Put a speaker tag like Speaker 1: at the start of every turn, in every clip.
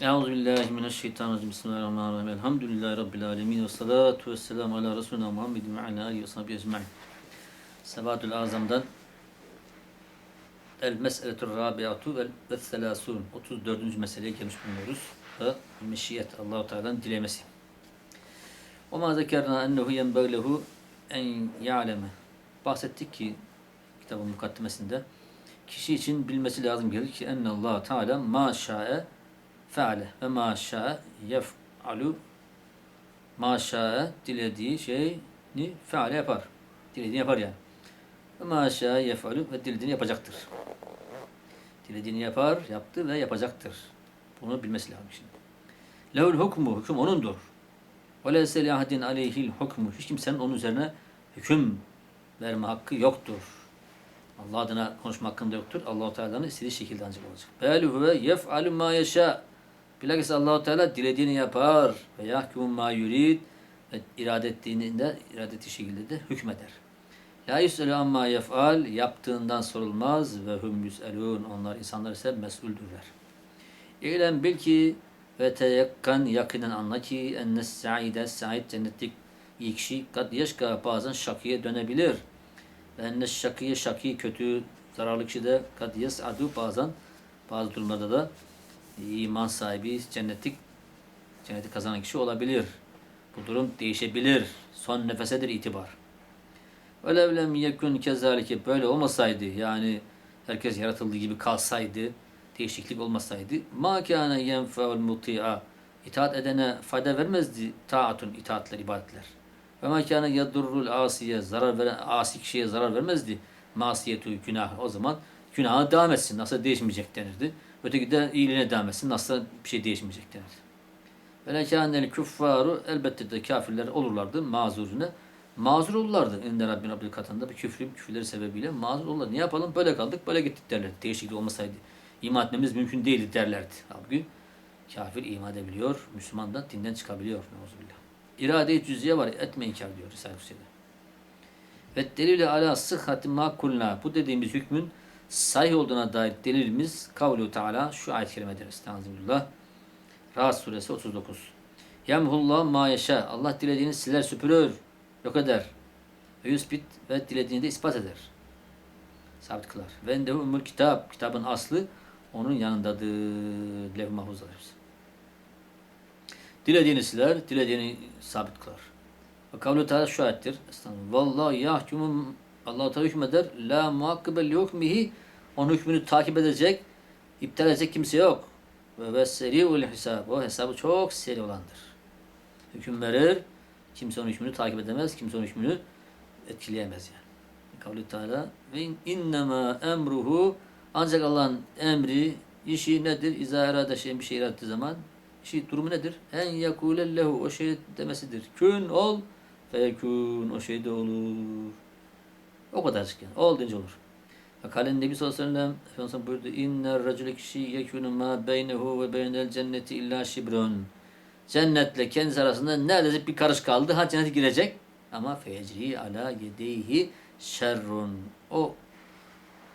Speaker 1: Euzu billahi mineşşeytanirracim. Bismillahirrahmanirrahim. Elhamdülillahi rabbil alamin ve salatu vesselamü ala resulina Muhammedin ve ala alihi ve sahbihi ecmaîn. Sebatul Azam'dan El Mes'eletur Rabiatu ve Selasun 34. meseleye gelmiş bulunuyoruz. Ve meşiyet Allahu Teala'nın dilemesi. O ma zekerna ennehu yenbaglehu en ya'leme. Bahsettik ki kitabın mukaddimesinde kişi için bilmesi lazım gelir ki enne Allah Teala ma şa'e feale ve ma şa'e yef'alu ma şa'e dilediği şeyini feale yapar. Dilediğini yapar yani. Ve ma şa'e yef'alu ve dilediğini yapacaktır. Dilediğini yapar, yaptı ve yapacaktır. Bunu bilmesi lazım şimdi. Lehul hukmu, hüküm onundur. Ve leyse li aleyhil hukmu. Hiç kimsenin onun üzerine hüküm verme hakkı yoktur. Allah adına konuşma hakkında yoktur. Allah-u Teala'nın istediği şekilde ancak olacak. Bel huve yef'alu ma yeşâ. Bilakis Allah-u Teala dilediğini yapar ve yahkumu ma yurid ve irade ettiğinde, irade ettiği şekilde de hükmeder. La yus'elu amma yef'al yaptığından sorulmaz ve hum yus'elun onlar insanlar ise mesuldürler. İlem bil ki ve teyakkan yakinen anla ki enne sa'ide sa'id cennetlik iyi kişi kad yeşka bazen şakiye dönebilir. Ve enne şakiye şaki kötü zararlı kişi de kad yes'adu bazen bazı durumlarda da iman sahibi cennetlik cenneti kazanan kişi olabilir. Bu durum değişebilir. Son nefesedir itibar. Velev lem yekun kezalike böyle olmasaydı yani herkes yaratıldığı gibi kalsaydı değişiklik olmasaydı ma kana yenfeul muti'a itaat edene fayda vermezdi taatun itaatler ibadetler. Ve ma kana yadurrul asiye zarar veren asi kişiye zarar vermezdi masiyetu günah o zaman günahı devam etsin nasıl değişmeyecek denirdi. Öteki de iyiliğine devam etsin nasıl bir şey değişmeyecek denirdi. Ve lekânel küffaru elbette de kafirler olurlardı mazurune. Mazur olurlardı. İnde Rabbin Rabbil katında bir küfrü küfürleri sebebiyle mazur olurlar. Ne yapalım? Böyle kaldık, böyle gittik derlerdi. Değişiklik olmasaydı iman etmemiz mümkün değildi derlerdi. Halbuki kafir iman edebiliyor, Müslüman da dinden çıkabiliyor. Neuzubillah. İrade-i cüziye var, etme inkar diyor Risale-i Hüseyin'de. Ve delile ala sıhhati ma kulna. Bu dediğimiz hükmün sahih olduğuna dair delilimiz kavlu Teala şu ayet-i kerimedir. Estağfirullah. Rahat suresi 39. Yemhullah ma yeşâ. Allah dilediğini siler süpürür, yok eder. Ve yüzbit ve dilediğini de ispat eder. Sabit kılar. Ve endehu umul kitap. Kitabın aslı onun yanındadır. Lev mahfuz alırız. Dilediğini siler, dilediğini sabit kılar. Ve kavlu Teala şu ayettir. Estağfirullah. Vallahi yahkumu Allah Teala hükmeder. La muhakkibe li hukmihi. Onun hükmünü takip edecek, iptal edecek kimse yok. Ve ve seri'ul hesab. O hesabı çok seri olandır. Hüküm verir. Kimse onun hükmünü takip edemez. Kimse onun hükmünü etkileyemez yani. Kavli Teala ve innema emruhu ancak Allah'ın emri işi nedir? İza erade şeyin bir şey yarattığı zaman işi durumu nedir? En yekulellehu o şey demesidir. Kün ol feyekun o şey de olur. O kadarcık yani. Ol deyince olur. Kalen Nebi sallallahu aleyhi ve sellem Efendimiz buyurdu. İnner racule kişi yekunu ma beynehu ve beynel cenneti illa şibrun. Cennetle kendisi arasında neredeyse bir karış kaldı. Ha cennete girecek. Ama fecri ala yedeyhi şerrun. O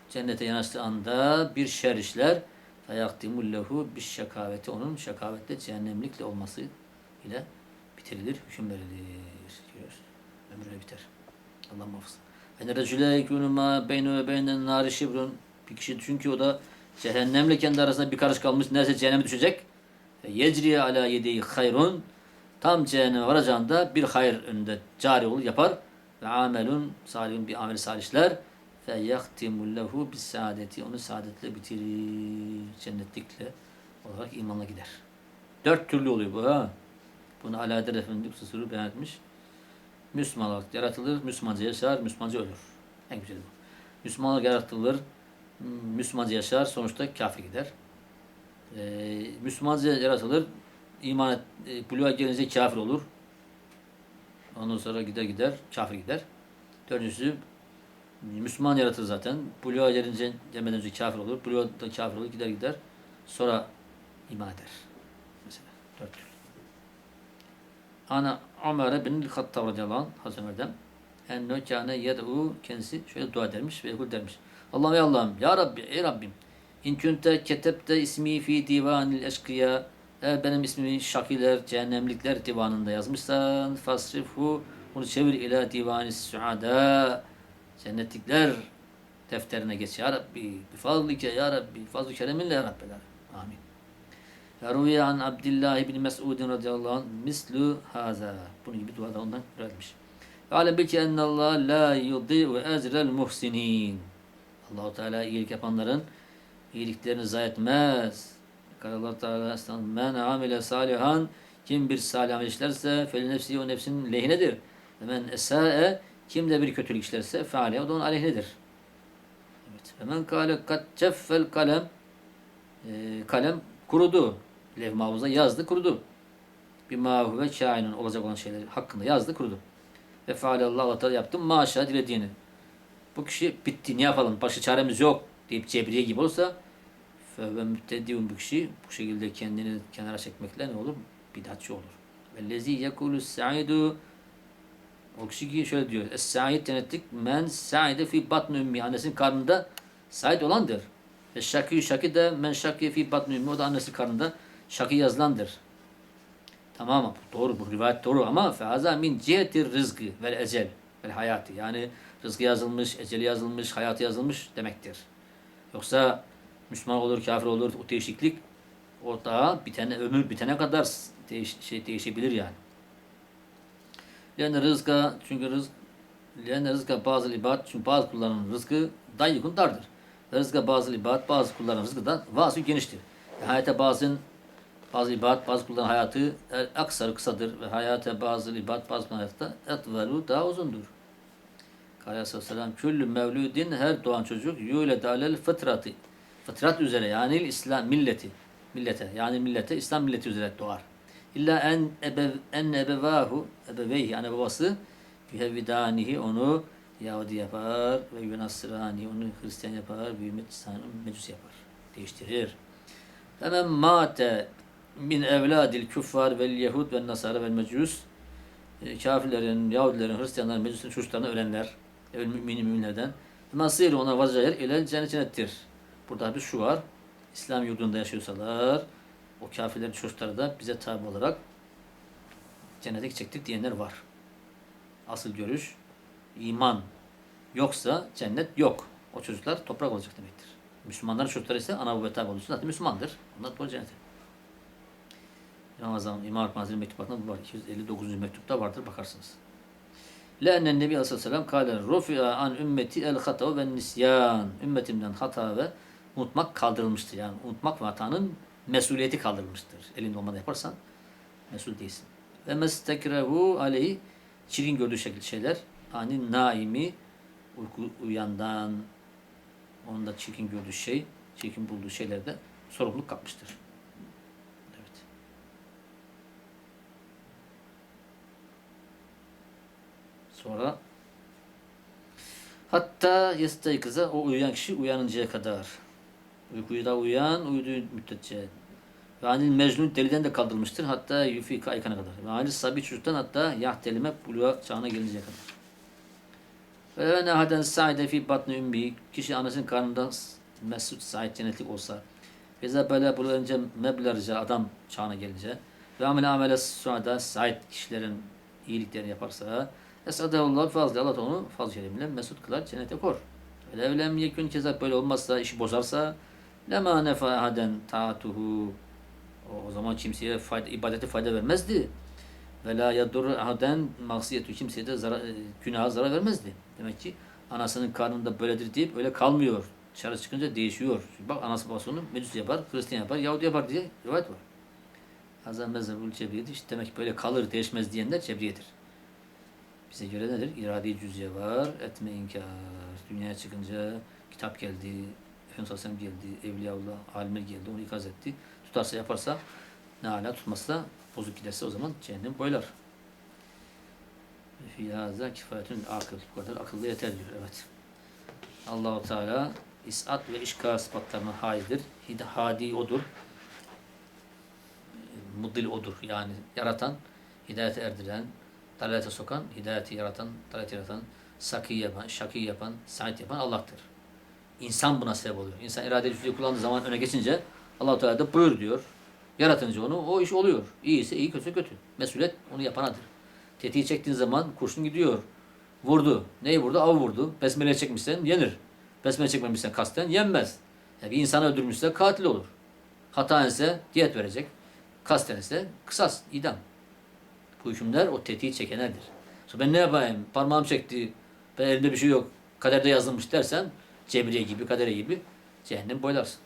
Speaker 1: cennete yanaştığı anda bir şer işler. Feyaktimul lehu bir şakaveti. Onun şakavetle cehennemlikle olması ile bitirilir, hüküm verilir. Diyor. Ömrüne biter. Allah muhafaza. En racüle yekûnü mâ beyne ve beynen nâri şibrun. Bir kişi ki o da cehennemle kendi arasında bir karış kalmış. Neredeyse cehenneme düşecek. Yecriye ala yedeyi hayrun. Tam cehenneme varacağında bir hayır önünde cari olur, yapar. Ve amelun salihun bir amel salihler. Fe yaktimul lehu bis saadeti. Onu saadetle bitirir. Cennetlikle olarak imanla gider. Dört türlü oluyor bu ha. Bunu Alaeddin Efendi Kususuru beyan etmiş. Müslüman olarak yaratılır, Müslümanca yaşar, Müslümanca ölür. En güzeli bu. Müslüman olarak yaratılır, Müslümanca yaşar, sonuçta kafir gider. Ee, Müslümanca yaratılır, iman et, e, buluğa gelince kafir olur. Ondan sonra gider gider, kafir gider. Dördüncüsü, Müslüman yaratır zaten. Buluğa gelince demeden önce kafir olur. Buluğa da kafir olur, gider gider. Sonra iman eder. Mesela dört. Ana Ömer bin Hattab radıyallahu anh Hazreti Ömer'den enne kâne yed'u kendisi şöyle dua edermiş ve yakul dermiş. Allah'ım ya Allah'ım ya Rabbi ey Rabbim in kunte ketebte ismi fi divanil eşkıya Eğer benim ismimi şakiler, cehennemlikler divanında yazmışsan fasrifhu bunu çevir ila divani suada cennetlikler defterine geç ya Rabbi. Bi fadlike ya Rabbi fazl-ı kereminle ya Rabbi. Amin Ruviye an Abdullah ibn Mes'ud radıyallahu anh mislu haza. Bunun gibi duada ondan öğrenmiş. Ve alem bil ki ennallah la yudî'u ecrel muhsinin. Allahu Teala iyilik yapanların iyiliklerini zayi etmez. Allah Teala men amile salihan kim bir salih amel işlerse fel nefsi o nefsinin lehinedir. Ve men esa'e kim de bir kötülük işlerse feale o da onun aleyhinedir. Evet. Ve men kâle kat ceffel kalem e, kalem kurudu. Lev mahfuza yazdı kurudu. Bir mahu ve kainun olacak olan şeyler hakkında yazdı kurudu. Ve faale Allah Teala yaptım maşa dilediğini. Bu kişi bitti ne yapalım başka çaremiz yok deyip cebriye gibi olsa ve müttediun bu kişi bu şekilde kendini kenara çekmekle ne olur? Bidatçı olur. Vellezi yekulü sa'idu o kişi ki şöyle diyor. Es-sa'id cennetlik men sa'ide fi batn ümmi annesinin karnında sa'id olandır. Ve şakî şakî de men şakî fi batn ümmi o da annesi karnında şakî yazılandır. Tamam? Doğru bu rivayet doğru ama fehaza min cihetir rızkı vel ecel vel hayatı. Yani rızkı yazılmış, eceli yazılmış, hayatı yazılmış demektir. Yoksa Müslüman olur, kafir olur, o değişiklik o daha bitene, ömür bitene kadar değiş, şey değişebilir yani. Yani rızka, çünkü rızk yani rızka bazı ibad, çünkü bazı kulların rızkı dayyukun dardır. Rızka bazı ibad, bazı kulların rızkı da vası geniştir. Ve hayata bazı bazı ibad, bazı kulların hayatı e, aksar kısadır ve hayata bazı ibad, bazı kulların hayatı etvelu daha uzundur. Aleyhisselam küllü mevludin her doğan çocuk yule dalel fıtratı. Fıtrat üzere yani İslam milleti. Millete yani millete İslam milleti üzere doğar. İlla en ebe en ebevahu ebeveyhi yani babası yuhevvidanihi onu Yahudi yapar ve Yunasrani onu Hristiyan yapar ve Mecus yapar. Değiştirir. Hemen mate min evladil küffar vel yehud ve nasara vel mecus e, kafirlerin, Yahudilerin, Hristiyanların, Mecus'un çocuklarına ölenler, evvel müminin müminlerden nasir ona vazgeçer ile cennet cennettir. Burada bir şu var. İslam yurdunda yaşıyorsalar o kafirlerin çocukları da bize tabi olarak cennete gidecektir diyenler var. Asıl görüş iman yoksa cennet yok. O çocuklar toprak olacak demektir. Müslümanların çocukları ise ana baba tabi olursa zaten Müslümandır. Onlar doğru cennete. Ramazan İmam Hazretleri mektubatında bu var. 259. mektupta vardır bakarsınız. Le'ennen Nebi Aleyhisselam kâle rufi'a an ümmeti el hata ve nisyan. Ümmetimden hata ve unutmak kaldırılmıştır. Yani unutmak ve hatanın mesuliyeti kaldırılmıştır. Elinde olmadan yaparsan mesul değilsin. Ve mestekrehu aleyhi çirkin gördüğü şekilde şeyler. Ani naimi uyku uyandan onun da çirkin gördüğü şey, çirkin bulduğu şeylerde sorumluluk kapmıştır. Evet. Sonra hatta yestaykıza o uyuyan kişi uyanıncaya kadar. Uykuda uyan, uyuduğu müddetçe. Ve anil mecnun deliden de kaldırılmıştır. Hatta yufika aykana kadar. Ve anil sabi çocuktan hatta yahtelime buluğa çağına gelinceye kadar. Ve ne haden sa'ide fi batni ümmi. Kişi anasının karnında mesut sa'id cennetlik olsa. Ve böyle bulunca meblerce adam çağına gelince. Ve amele amele suada sa'id kişilerin iyiliklerini yaparsa. Esadallah fazla Allah onu fazla şeyle mesut kılar cennete kor. Ve evlem yekün kezap böyle olmazsa işi bozarsa lema nefa ahaden taatuhu o, zaman kimseye fayda, ibadete fayda vermezdi. Ve la yadur ahaden maksiyetu kimseye de zarar, günaha zarar vermezdi. Demek ki anasının karnında böyledir deyip öyle kalmıyor. Dışarı çıkınca değişiyor. Bak anası babası onu Mecus yapar, Hristiyan yapar, Yahudi yapar diye rivayet var. Hazan mezhebül cebriyedir. İşte demek böyle kalır, değişmez diyenler cebriyedir. Bize göre nedir? İradi cüzye var, etme inkar. Dünyaya çıkınca kitap geldi, Efendimiz Aleyhisselam geldi, Evliyaullah, alimler geldi, onu ikaz etti. Tutarsa yaparsa ne hala tutmazsa bozuk giderse o zaman cehennem boylar. Fiyaza kifayetün akıl. Bu kadar akıllı yeter diyor. Evet. Allahu Teala isat ve işkar sıfatlarına haidir. Hadi odur. Muddil odur. Yani yaratan, hidayete erdiren, dalalete sokan, hidayeti yaratan, dalaleti yaratan, saki yapan, şaki yapan, sait yapan Allah'tır. İnsan buna sebep oluyor. İnsan irade gücünü kullandığı zaman öne geçince allah Teala da buyur diyor. Yaratınca onu o iş oluyor. İyiyse iyi, kötü kötü. Mesuliyet onu yapanadır. Tetiği çektiğin zaman kurşun gidiyor. Vurdu. Neyi vurdu? Av vurdu. Besmele çekmişsen yenir. Besmele çekmemişsen kasten yenmez. Yani bir insanı öldürmüşse katil olur. Hata ise diyet verecek. Kasten ise kısas, idam. Bu hükümler o tetiği çekenedir. Sonra ben ne yapayım? Parmağım çekti. Ben elimde bir şey yok. Kaderde yazılmış dersen cebriye gibi, kadere gibi cehennem boylarsın.